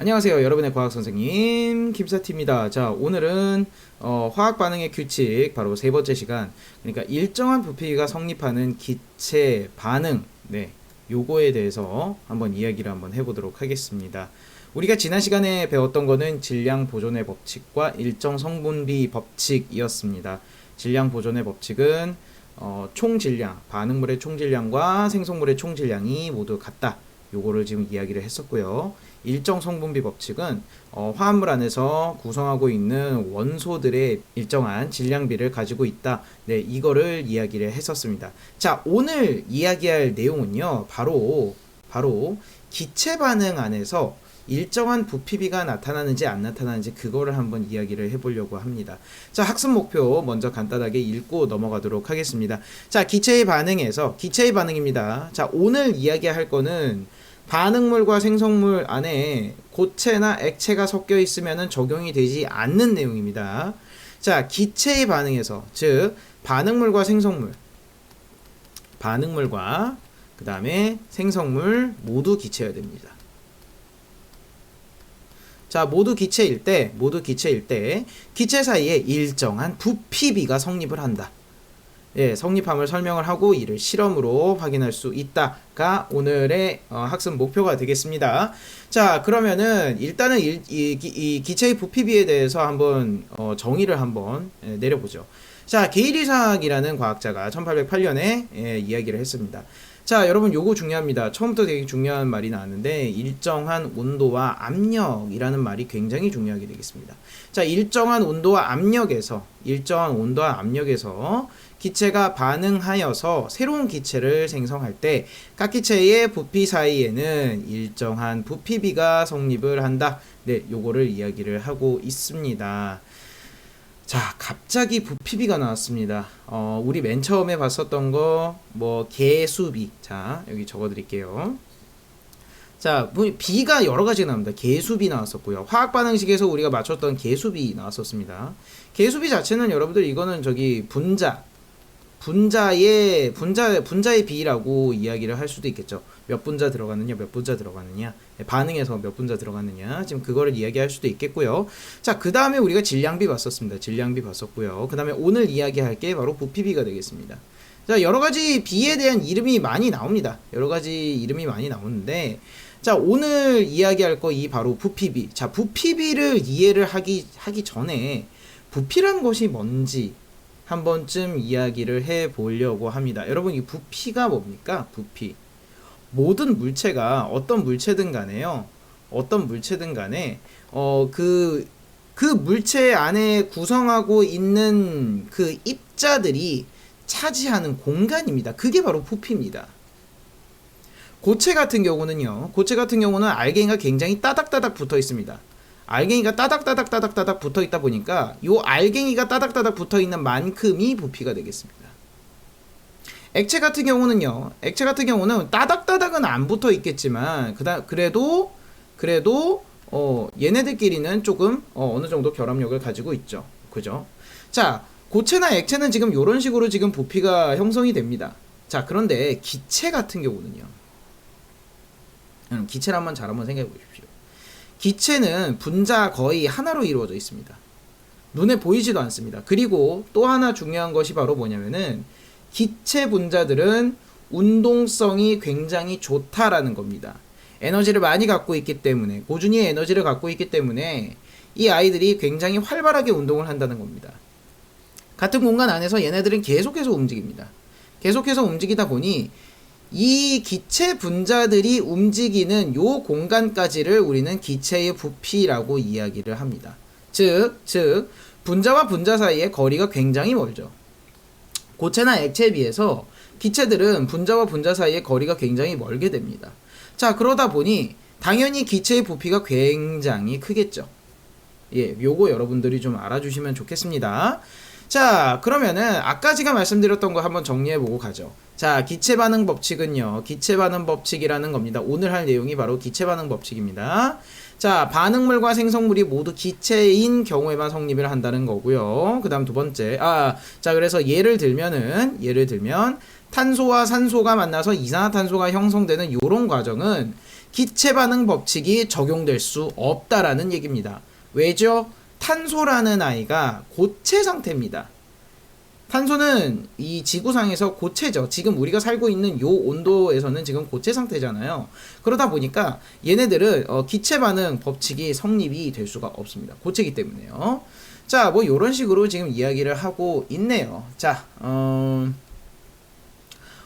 안녕하세요. 여러분의 과학 선생님 김사티입니다. 자, 오늘은 어, 화학 반응의 규칙 바로 세 번째 시간. 그러니까 일정한 부피가 성립하는 기체 반응. 네. 요거에 대해서 한번 이야기를 한번 해 보도록 하겠습니다. 우리가 지난 시간에 배웠던 거는 질량 보존의 법칙과 일정 성분비 법칙이었습니다. 질량 보존의 법칙은 어, 총 질량, 반응물의 총 질량과 생성물의 총 질량이 모두 같다. 요거를 지금 이야기를 했었고요. 일정 성분비 법칙은 어, 화합물 안에서 구성하고 있는 원소들의 일정한 질량비를 가지고 있다. 네, 이거를 이야기를 했었습니다. 자, 오늘 이야기할 내용은요. 바로 바로 기체 반응 안에서 일정한 부피비가 나타나는지 안 나타나는지 그거를 한번 이야기를 해보려고 합니다. 자, 학습 목표 먼저 간단하게 읽고 넘어가도록 하겠습니다. 자, 기체의 반응에서 기체의 반응입니다. 자, 오늘 이야기할 거는 반응물과 생성물 안에 고체나 액체가 섞여 있으면 적용이 되지 않는 내용입니다. 자, 기체의 반응에서 즉 반응물과 생성물 반응물과 그 다음에 생성물 모두 기체여야 됩니다. 자, 모두 기체일 때, 모두 기체일 때, 기체 사이에 일정한 부피비가 성립을 한다. 예, 성립함을 설명을 하고 이를 실험으로 확인할 수 있다가 오늘의 어, 학습 목표가 되겠습니다. 자, 그러면은 일단은 일, 이, 이, 기체의 부피비에 대해서 한번 어, 정의를 한번 예, 내려보죠. 자, 게일 이삭이라는 과학자가 1808년에 예, 이야기를 했습니다. 자, 여러분 요거 중요합니다. 처음부터 되게 중요한 말이 나왔는데 일정한 온도와 압력이라는 말이 굉장히 중요하게 되겠습니다. 자, 일정한 온도와 압력에서 일정한 온도와 압력에서 기체가 반응하여서 새로운 기체를 생성할 때 각 기체의 부피 사이에는 일정한 부피비가 성립을 한다. 네, 요거를 이야기를 하고 있습니다. 자, 갑자기 부피비가 나왔습니다. 어, 우리 맨 처음에 봤었던 거, 뭐, 개수비. 자, 여기 적어 드릴게요. 자, 뭐, 비가 여러 가지가 나옵니다. 개수비 나왔었고요. 화학 반응식에서 우리가 맞췄던 개수비 나왔었습니다. 개수비 자체는 여러분들 이거는 저기 분자, 분자의 분자 분자의 비라고 이야기를 할 수도 있겠죠. 몇 분자 들어가느냐, 몇 분자 들어가느냐, 네, 반응에서 몇 분자 들어가느냐, 지금 그거를 이야기할 수도 있겠고요. 자, 그 다음에 우리가 질량비 봤었습니다. 질량비 봤었고요. 그 다음에 오늘 이야기할 게 바로 부피비가 되겠습니다. 자, 여러 가지 비에 대한 이름이 많이 나옵니다. 여러 가지 이름이 많이 나오는데, 자, 오늘 이야기할 거 이 바로 부피비. 자, 부피비를 이해를 하기 하기 전에 부피란 것이 뭔지 한 번쯤 이야기를 해 보려고 합니다. 여러분 이 부피가 뭡니까? 부피. 모든 물체가 어떤 물체든 간에요. 어떤 물체든 간에 어그그 그 물체 안에 구성하고 있는 그 입자들이 차지하는 공간입니다. 그게 바로 부피입니다. 고체 같은 경우는요. 고체 같은 경우는 알갱이가 굉장히 따닥따닥 붙어 있습니다. 알갱이가 따닥따닥 따닥따닥 붙어 있다 보니까 요 알갱이가 따닥따닥 붙어 있는 만큼이 부피가 되겠습니다. 액체 같은 경우는요. 액체 같은 경우는 따닥따닥은 안 붙어 있겠지만 그다 그래도 그래도 어 얘네들끼리는 조금 어, 어느 정도 결합력을 가지고 있죠. 그죠? 자, 고체나 액체는 지금 이런 식으로 지금 부피가 형성이 됩니다. 자, 그런데 기체 같은 경우는요. 기체를 한번 잘 한번 생각해 보십시오. 기체는 분자 거의 하나로 이루어져 있습니다. 눈에 보이지도 않습니다. 그리고 또 하나 중요한 것이 바로 뭐냐면은 기체 분자들은 운동성이 굉장히 좋다라는 겁니다. 에너지를 많이 갖고 있기 때문에 고준위 에너지를 갖고 있기 때문에 이 아이들이 굉장히 활발하게 운동을 한다는 겁니다. 같은 공간 안에서 얘네들은 계속해서 움직입니다. 계속해서 움직이다 보니 이 기체 분자들이 움직이는 요 공간까지를 우리는 기체의 부피라고 이야기를 합니다. 즉, 즉, 분자와 분자 사이의 거리가 굉장히 멀죠. 고체나 액체에 비해서 기체들은 분자와 분자 사이의 거리가 굉장히 멀게 됩니다. 자, 그러다 보니 당연히 기체의 부피가 굉장히 크겠죠. 예, 요거 여러분들이 좀 알아주시면 좋겠습니다. 자, 그러면은 아까 제가 말씀드렸던 거 한번 정리해 보고 가죠. 자, 기체 반응 법칙은요. 기체 반응 법칙이라는 겁니다. 오늘 할 내용이 바로 기체 반응 법칙입니다. 자, 반응물과 생성물이 모두 기체인 경우에만 성립을 한다는 거고요. 그다음 두 번째. 아, 자, 그래서 예를 들면은 예를 들면 탄소와 산소가 만나서 이산화탄소가 형성되는 요런 과정은 기체 반응 법칙이 적용될 수 없다라는 얘기입니다. 왜죠? 탄소라는 아이가 고체 상태입니다. 탄소는 이 지구상에서 고체죠. 지금 우리가 살고 있는 요 온도에서는 지금 고체 상태잖아요. 그러다 보니까 얘네들은 어, 기체 반응 법칙이 성립이 될 수가 없습니다. 고체기 때문에요. 자, 뭐 요런 식으로 지금 이야기를 하고 있네요. 자, 어,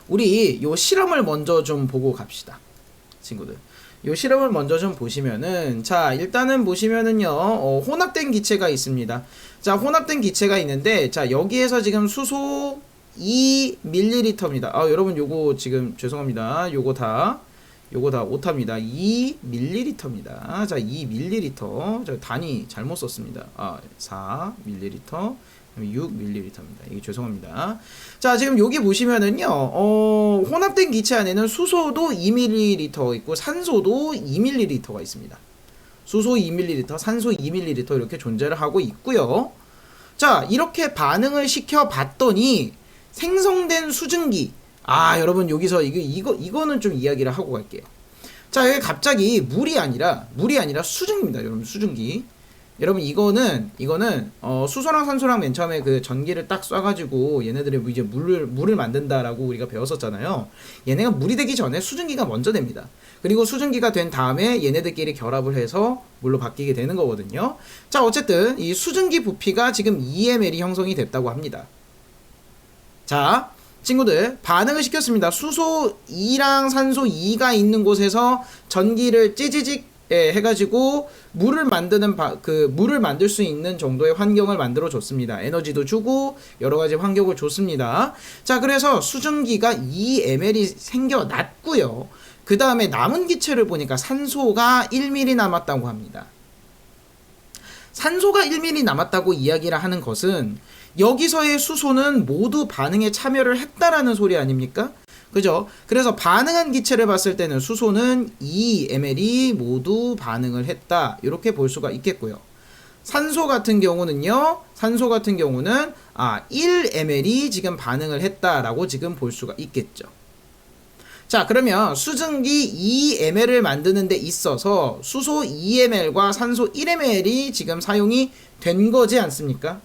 우리 요 실험을 먼저 좀 보고 갑시다. 친구들. 요 실험을 먼저 좀 보시면은 자 일단은 보시면은요 어, 혼합된 기체가 있습니다. 자 혼합된 기체가 있는데 자 여기에서 지금 수소 2ml입니다. 아 여러분 요거 지금 죄송합니다. 요거 다 요거 다 오타입니다. 2ml입니다. 자 2ml 저 단위 잘못 썼습니다. 아 4ml 6ml입니다. 이게 죄송합니다. 자, 지금 여기 보시면은요, 어, 혼합된 기체 안에는 수소도 2ml 있고 산소도 2ml가 있습니다. 수소 2ml, 산소 2ml 이렇게 존재를 하고 있고요. 자, 이렇게 반응을 시켜 봤더니 생성된 수증기. 아, 여러분 여기서 이거 이거 이거는 좀 이야기를 하고 갈게요. 자, 여기 갑자기 물이 아니라 물이 아니라 수증입니다. 여러분 수증기. 여러분 이거는 이거는 어, 수소랑 산소랑 맨 처음에 그 전기를 딱 쏴가지고 얘네들이 뭐 이제 물을 물을 만든다라고 우리가 배웠었잖아요. 얘네가 물이 되기 전에 수증기가 먼저 됩니다. 그리고 수증기가 된 다음에 얘네들끼리 결합을 해서 물로 바뀌게 되는 거거든요. 자 어쨌든 이 수증기 부피가 지금 EML이 형성이 됐다고 합니다. 자 친구들 반응을 시켰습니다. 수소 2랑 산소 2가 있는 곳에서 전기를 찌지직 예, 해가지고 물을 만드는 바, 그 물을 만들 수 있는 정도의 환경을 만들어 줬습니다. 에너지도 주고 여러 가지 환경을 줬습니다. 자, 그래서 수증기가 2ml이 생겨났고요. 그 다음에 남은 기체를 보니까 산소가 1ml 남았다고 합니다. 산소가 1ml 남았다고 이야기를 하는 것은 여기서의 수소는 모두 반응에 참여를 했다라는 소리 아닙니까? 그죠? 그래서 반응한 기체를 봤을 때는 수소는 2ml이 모두 반응을 했다. 이렇게 볼 수가 있겠고요. 산소 같은 경우는요. 산소 같은 경우는 아, 1ml이 지금 반응을 했다라고 지금 볼 수가 있겠죠. 자, 그러면 수증기 2ml을 만드는 데 있어서 수소 2ml과 산소 1ml이 지금 사용이 된 거지 않습니까?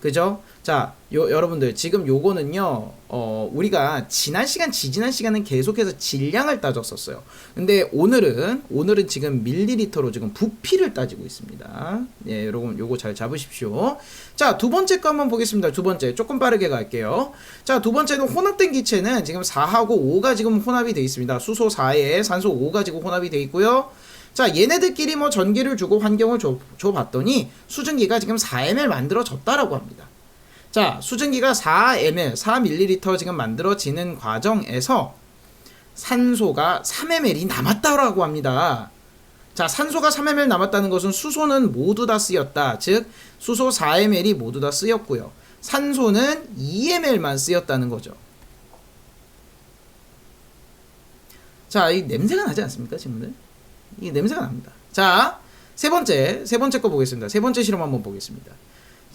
그죠? 자, 요, 여러분들 지금 요거는요. 어, 우리가 지난 시간 지지난 시간은 계속해서 질량을 따졌었어요. 근데 오늘은 오늘은 지금 밀리리터로 지금 부피를 따지고 있습니다. 예, 여러분 요거 잘 잡으십시오. 자, 두 번째 거 한번 보겠습니다. 두 번째 조금 빠르게 갈게요. 자, 두 번째는 혼합된 기체는 지금 4하고 5가 지금 혼합이 되어 있습니다. 수소 4에 산소 5가 지금 혼합이 되어 있고요. 자, 얘네들끼리 뭐 전기를 주고 환경을 줘, 줘 봤더니 수증기가 지금 4ml 만들어졌다라고 합니다. 자, 수증기가 4ml, 4ml 지금 만들어지는 과정에서 산소가 3ml이 남았다고 합니다. 자, 산소가 3ml 남았다는 것은 수소는 모두 다 쓰였다. 즉, 수소 4ml이 모두 다 쓰였고요. 산소는 2ml만 쓰였다는 거죠. 자, 이 냄새가 나지 않습니까, 친구들? 이 냄새가 납니다. 자, 세 번째, 세 번째 거 보겠습니다. 세 번째 실험 한번 보겠습니다.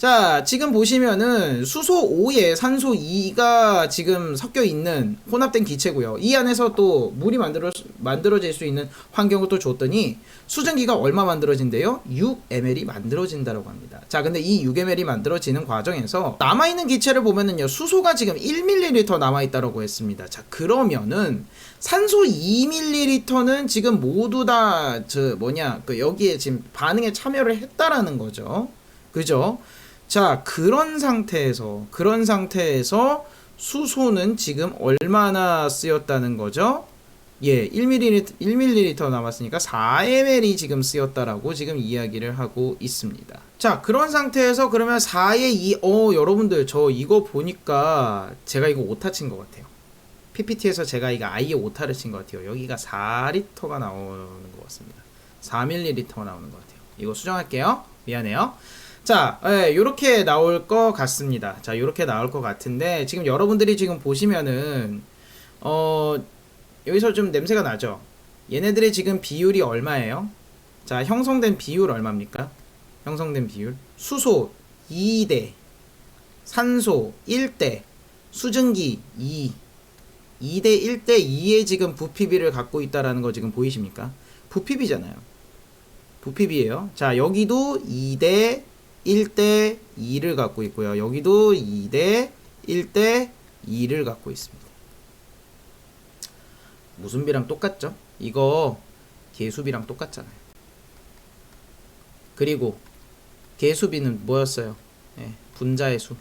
자, 지금 보시면은 수소 5에 산소 2가 지금 섞여 있는 혼합된 기체고요. 이 안에서 또 물이 만들어 만들어질 수 있는 환경을 또 줬더니 수증기가 얼마 만들어진대요? 6ml이 만들어진다고 합니다. 자, 근데 이 6ml이 만들어지는 과정에서 남아 있는 기체를 보면은요. 수소가 지금 1ml 남아 있다고 했습니다. 자, 그러면은 산소 2ml는 지금 모두 다 저 뭐냐 그 여기에 지금 반응에 참여를 했다라는 거죠. 그죠? 자, 그런 상태에서, 그런 상태에서 수소는 지금 얼마나 쓰였다는 거죠? 예, 1ml, 1ml 남았으니까 4ml이 지금 쓰였다라고 지금 이야기를 하고 있습니다. 자, 그런 상태에서 그러면 4의 2, 어, 여러분들, 저 이거 보니까 제가 이거 오타 친 것 같아요. PPT에서 제가 이거 아예 오타를 친 것 같아요. 여기가 4리터가 나오는 것 같습니다. 4ml가 나오는 것 같아요. 이거 수정할게요. 미안해요. 자, 예, 요렇게 나올 것 같습니다. 자, 요렇게 나올 것 같은데, 지금 여러분들이 지금 보시면은, 어, 여기서 좀 냄새가 나죠? 얘네들의 지금 비율이 얼마예요? 자, 형성된 비율 얼마입니까? 형성된 비율. 수소 2대, 산소 1대, 수증기 2. 2대 1대 2의 지금 부피비를 갖고 있다라는 거 지금 보이십니까? 부피비잖아요. 부피비예요. 자, 여기도 2대 1대 2를 갖고 있고요. 여기도 2대 1대 2를 갖고 있습니다. 무슨 비랑 똑같죠? 이거 개수비랑 똑같잖아요. 그리고 개수비는 뭐였어요? 예, 분자의 수.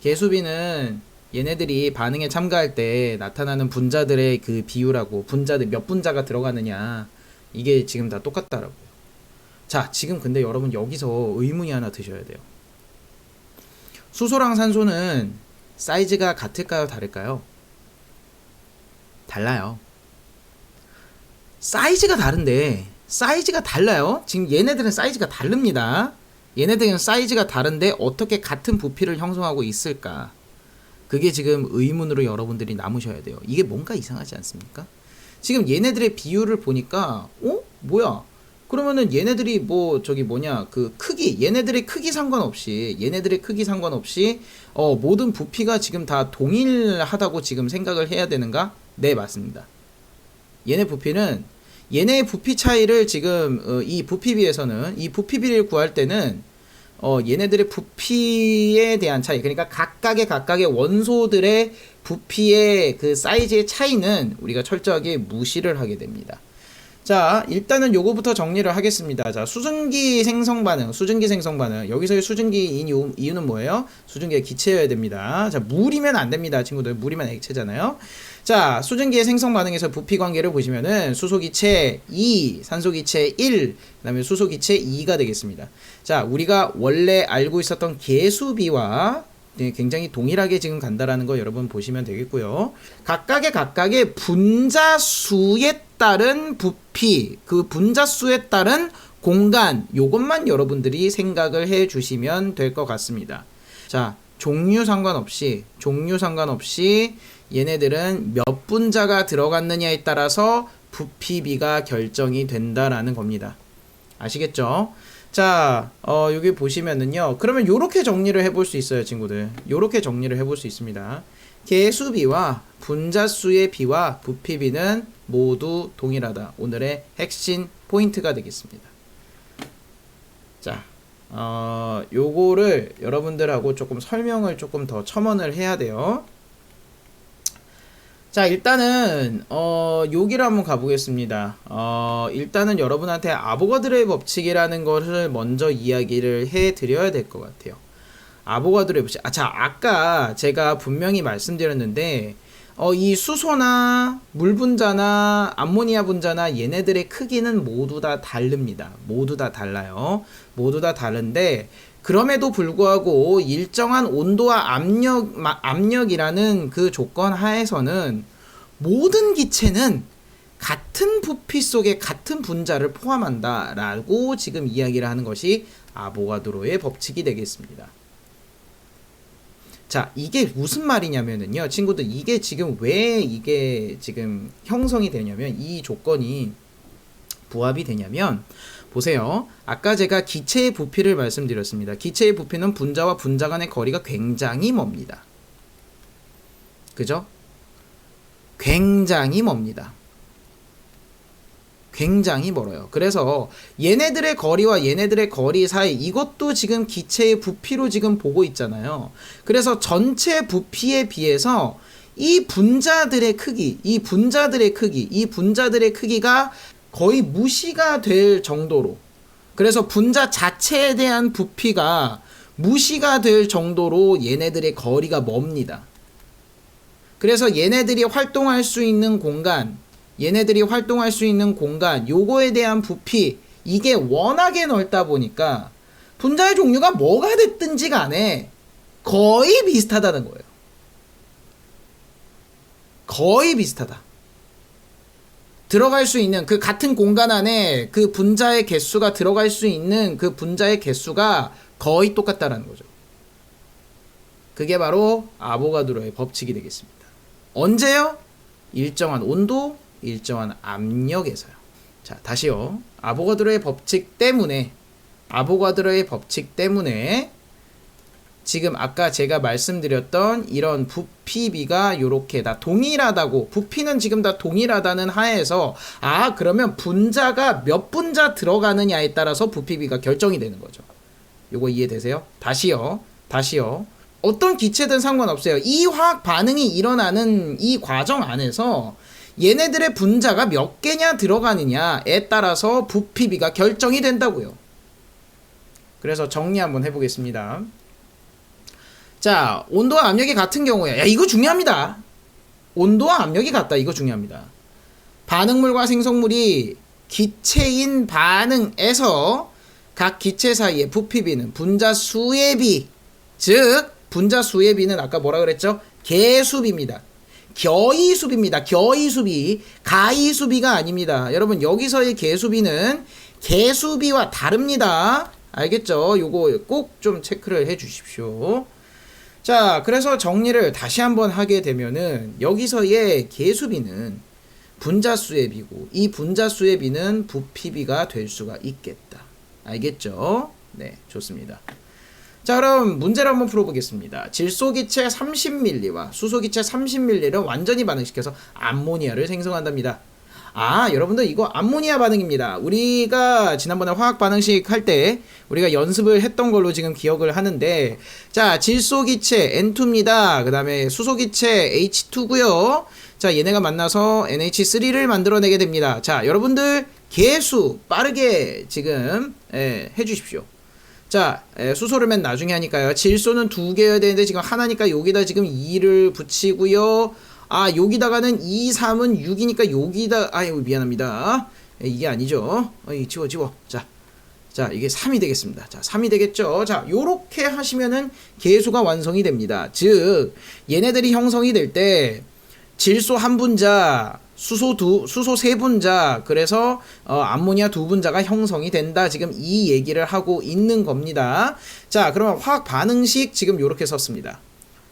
개수비는 얘네들이 반응에 참가할 때 나타나는 분자들의 그 비율하고 분자들 몇 분자가 들어가느냐 이게 지금 다 똑같다라고요. 자, 지금 근데 여러분 여기서 의문이 하나 드셔야 돼요. 수소랑 산소는 사이즈가 같을까요, 다를까요? 달라요. 사이즈가 다른데 사이즈가 달라요. 지금 얘네들은 사이즈가 다릅니다. 얘네들은 사이즈가 다른데 어떻게 같은 부피를 형성하고 있을까? 그게 지금 의문으로 여러분들이 남으셔야 돼요. 이게 뭔가 이상하지 않습니까? 지금 얘네들의 비율을 보니까 어? 뭐야? 그러면은 얘네들이 뭐 저기 뭐냐 그 크기 얘네들의 크기 상관없이 얘네들의 크기 상관없이 어 모든 부피가 지금 다 동일하다고 지금 생각을 해야 되는가? 네 맞습니다. 얘네 부피는 얘네의 부피 차이를 지금 어, 이 부피비에서는 이 부피비를 구할 때는 어, 얘네들의 부피에 대한 차이 그러니까 각각의 각각의 원소들의 부피의 그 사이즈의 차이는 우리가 철저하게 무시를 하게 됩니다. 자, 일단은 요거부터 정리를 하겠습니다. 자, 수증기 생성 반응, 수증기 생성 반응. 여기서의 수증기인 이유, 이유는 뭐예요? 수증기가 기체여야 됩니다. 자, 물이면 안 됩니다, 친구들. 물이면 액체잖아요. 자, 수증기의 생성 반응에서 부피 관계를 보시면은 수소기체 2, 산소기체 1, 그다음에 수소기체 2가 되겠습니다. 자, 우리가 원래 알고 있었던 개수비와 네, 굉장히 동일하게 지금 간다라는 거 여러분 보시면 되겠고요. 각각의 각각의 분자 수에 따른 부피, 그 분자 수에 따른 공간, 요것만 여러분들이 생각을 해 주시면 될 것 같습니다. 자, 종류 상관없이, 종류 상관없이 얘네들은 몇 분자가 들어갔느냐에 따라서 부피비가 결정이 된다라는 겁니다. 아시겠죠? 자, 어, 여기 보시면은요. 그러면 요렇게 정리를 해볼 수 있어요, 친구들. 요렇게 정리를 해볼 수 있습니다. 개수비와 분자수의 비와 부피비는 모두 동일하다. 오늘의 핵심 포인트가 되겠습니다. 자, 어, 요거를 여러분들하고 조금 설명을 조금 더 첨언을 해야 돼요. 자, 일단은, 어, 여기를 한번 가보겠습니다. 어, 일단은 여러분한테 아보가드로의 법칙이라는 것을 먼저 이야기를 해 드려야 될 것 같아요. 아보가드로의 법칙. 아, 자, 아까 제가 분명히 말씀드렸는데, 어, 이 수소나 물 분자나 암모니아 분자나 얘네들의 크기는 모두 다 다릅니다. 모두 다 달라요. 모두 다 다른데, 그럼에도 불구하고 일정한 온도와 압력, 압력이라는 그 조건 하에서는 모든 기체는 같은 부피 속에 같은 분자를 포함한다라고 지금 이야기를 하는 것이 아보가드로의 법칙이 되겠습니다. 자, 이게 무슨 말이냐면은요, 친구들, 이게 지금 왜 이게 지금 형성이 되냐면, 이 조건이 부합이 되냐면, 보세요. 아까 제가 기체의 부피를 말씀드렸습니다. 기체의 부피는 분자와 분자 간의 거리가 굉장히 멉니다. 그죠? 굉장히 멉니다. 굉장히 멀어요. 그래서 얘네들의 거리와 얘네들의 거리 사이 이것도 지금 기체의 부피로 지금 보고 있잖아요. 그래서 전체 부피에 비해서 이 분자들의 크기, 이 분자들의 크기, 이 분자들의 크기가 거의 무시가 될 정도로 그래서 분자 자체에 대한 부피가 무시가 될 정도로 얘네들의 거리가 멉니다. 그래서 얘네들이 활동할 수 있는 공간, 얘네들이 활동할 수 있는 공간, 요거에 대한 부피, 이게 워낙에 넓다 보니까 분자의 종류가 뭐가 됐든지 간에 거의 비슷하다는 거예요. 거의 비슷하다. 들어갈 수 있는 그 같은 공간 안에 그 분자의 개수가 들어갈 수 있는 그 분자의 개수가 거의 똑같다라는 거죠. 그게 바로 아보가드로의 법칙이 되겠습니다. 언제요? 일정한 온도, 일정한 압력에서요. 자, 다시요. 아보가드로의 법칙 때문에 아보가드로의 법칙 때문에 지금 아까 제가 말씀드렸던 이런 부피비가 요렇게 다 동일하다고 부피는 지금 다 동일하다는 하에서 아 그러면 분자가 몇 분자 들어가느냐에 따라서 부피비가 결정이 되는 거죠. 요거 이해되세요? 다시요. 다시요. 어떤 기체든 상관없어요. 이 화학 반응이 일어나는 이 과정 안에서 얘네들의 분자가 몇 개냐 들어가느냐에 따라서 부피비가 결정이 된다고요. 그래서 정리 한번 해보겠습니다. 자, 온도와 압력이 같은 경우에, 야, 이거 중요합니다. 온도와 압력이 같다. 이거 중요합니다. 반응물과 생성물이 기체인 반응에서 각 기체 사이의 부피비는 분자 수의 비, 즉, 분자 수의 비는 아까 뭐라 그랬죠? 개수비입니다. 겨이수비입니다. 겨이수비. 가이수비가 아닙니다. 여러분, 여기서의 개수비는 개수비와 다릅니다. 알겠죠? 요거 꼭 좀 체크를 해 주십시오. 자, 그래서 정리를 다시 한번 하게 되면은 여기서의 개수비는 분자수의 비고 이 분자수의 비는 부피비가 될 수가 있겠다. 알겠죠? 네, 좋습니다. 자, 그럼 문제를 한번 풀어보겠습니다. 질소기체 30ml와 수소기체 30ml를 완전히 반응시켜서 암모니아를 생성한답니다. 아, 여러분들 이거 암모니아 반응입니다. 우리가 지난번에 화학 반응식 할 때 우리가 연습을 했던 걸로 지금 기억을 하는데 자, 질소 기체 N2입니다. 그다음에 수소 기체 H2고요. 자, 얘네가 만나서 NH3를 만들어내게 됩니다. 자, 여러분들 개수 빠르게 지금 예, 해 주십시오. 자, 에, 수소를 맨 나중에 하니까요. 질소는 두 개여야 되는데 지금 하나니까 여기다 지금 2를 붙이고요. 아, 여기다가는 2, 3은 6이니까 여기다 아유 미안합니다. 에, 이게 아니죠. 어이 지워 지워. 자. 자, 이게 3이 되겠습니다. 자, 3이 되겠죠. 자, 요렇게 하시면은 개수가 완성이 됩니다. 즉, 얘네들이 형성이 될 때 질소 한 분자, 수소 두 수소 세 분자 그래서 어, 암모니아 두 분자가 형성이 된다 지금 이 얘기를 하고 있는 겁니다 자 그러면 화학 반응식 지금 요렇게 썼습니다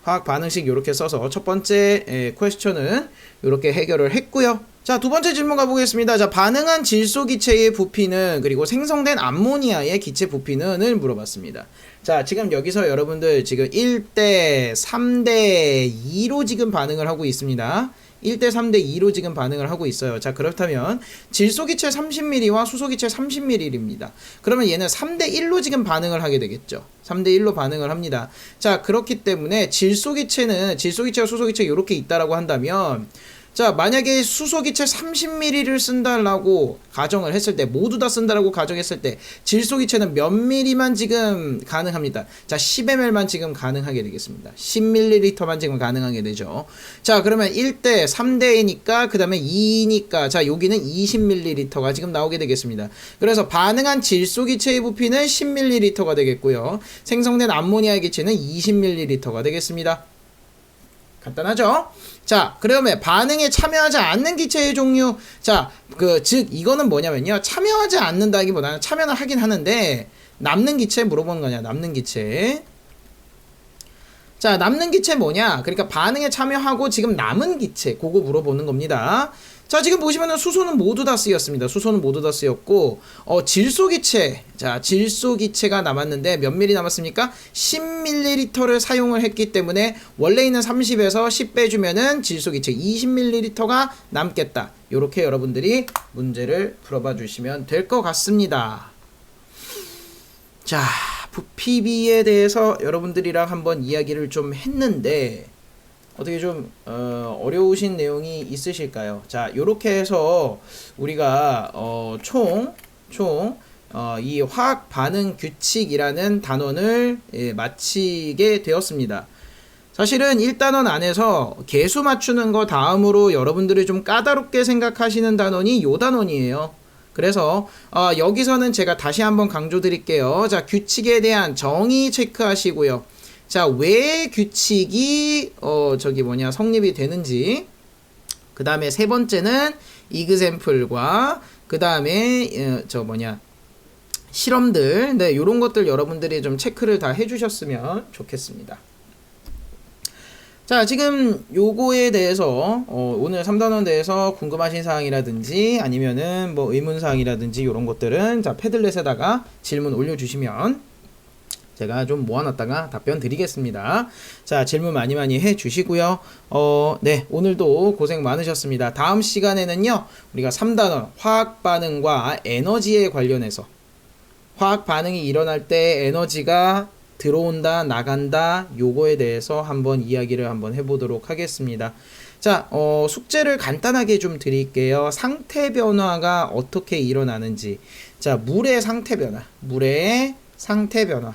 화학 반응식 요렇게 써서 첫 번째 에, 퀘스천은 요렇게 해결을 했고요. 자 두 번째 질문 가보겠습니다. 자 반응한 질소 기체의 부피는 그리고 생성된 암모니아의 기체 부피는을 물어봤습니다. 자 지금 여기서 여러분들 지금 1대 3대 2로 지금 반응을 하고 있습니다 1대 3대 2로 지금 반응을 하고 있어요. 자, 그렇다면 질소기체 30ml와 수소기체 30ml입니다. 그러면 얘는 3대 1로 지금 반응을 하게 되겠죠. 3대 1로 반응을 합니다. 자, 그렇기 때문에 질소기체는 질소기체와 수소기체 이렇게 있다라고 한다면 자, 만약에 수소기체 30ml를 쓴다라고 가정을 했을 때, 모두 다 쓴다라고 가정했을 때, 질소기체는 몇 ml만 지금 가능합니다. 자, 10ml만 지금 가능하게 되겠습니다. 10ml만 지금 가능하게 되죠. 자, 그러면 1대, 3대니까, 그 다음에 2니까, 자, 여기는 20ml가 지금 나오게 되겠습니다. 그래서 반응한 질소기체의 부피는 10ml가 되겠고요. 생성된 암모니아 기체는 20ml가 되겠습니다. 간단하죠? 자, 그러면 반응에 참여하지 않는 기체의 종류. 자, 그, 즉, 이거는 뭐냐면요. 참여하지 않는다기보다는 참여는 하긴 하는데, 남는 기체 물어보는 거냐, 남는 기체. 자, 남는 기체 뭐냐? 그러니까 반응에 참여하고 지금 남은 기체, 그거 물어보는 겁니다. 자, 지금 보시면은 수소는 모두 다 쓰였습니다. 수소는 모두 다 쓰였고, 어, 질소기체. 자, 질소기체가 남았는데 몇 밀리 남았습니까? 10ml를 사용을 했기 때문에 원래 있는 30에서 10 빼주면은 질소기체 20ml가 남겠다. 요렇게 여러분들이 문제를 풀어봐 주시면 될 것 같습니다. 자, 부피비에 대해서 여러분들이랑 한번 이야기를 좀 했는데, 어떻게 좀 어, 어려우신 내용이 있으실까요? 자, 요렇게 해서 우리가 어, 총, 총, 어, 이 화학 반응 규칙이라는 단원을 예, 마치게 되었습니다. 사실은 1단원 안에서 개수 맞추는 거 다음으로 여러분들이 좀 까다롭게 생각하시는 단원이 요 단원이에요. 그래서 어, 여기서는 제가 다시 한번 강조 드릴게요. 자, 규칙에 대한 정의 체크하시고요. 자, 왜 규칙이 어 저기 뭐냐 성립이 되는지 그 다음에 세 번째는 이그샘플과 그 다음에 어, 저 뭐냐 실험들 네 요런 것들 여러분들이 좀 체크를 다 해주셨으면 좋겠습니다. 자, 지금 요거에 대해서 어, 오늘 3단원 대해서 궁금하신 사항이라든지 아니면은 뭐 의문 사항이라든지 요런 것들은 자, 패들렛에다가 질문 올려 주시면 제가 좀 모아놨다가 답변 드리겠습니다. 자, 질문 많이 많이 해 주시고요. 어, 네, 오늘도 고생 많으셨습니다. 다음 시간에는요, 우리가 3단원 화학 반응과 에너지에 관련해서 화학 반응이 일어날 때 에너지가 들어온다, 나간다, 요거에 대해서 한번 이야기를 한번 해보도록 하겠습니다. 자, 어, 숙제를 간단하게 좀 드릴게요. 상태 변화가 어떻게 일어나는지. 자, 물의 상태 변화. 물의 상태 변화.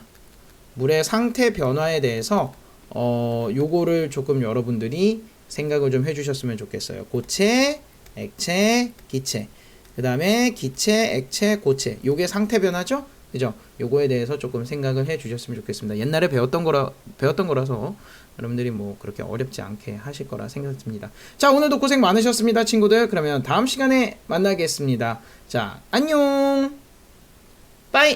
물의 상태 변화에 대해서 어, 요거를 조금 여러분들이 생각을 좀 해주셨으면 좋겠어요. 고체, 액체, 기체. 그 다음에 기체, 액체, 고체. 요게 상태 변화죠? 그죠? 요거에 대해서 조금 생각을 해 주셨으면 좋겠습니다. 옛날에 배웠던 거라, 배웠던 거라서 여러분들이 뭐 그렇게 어렵지 않게 하실 거라 생각됩니다. 자, 오늘도 고생 많으셨습니다, 친구들. 그러면 다음 시간에 만나겠습니다. 자, 안녕! 빠이!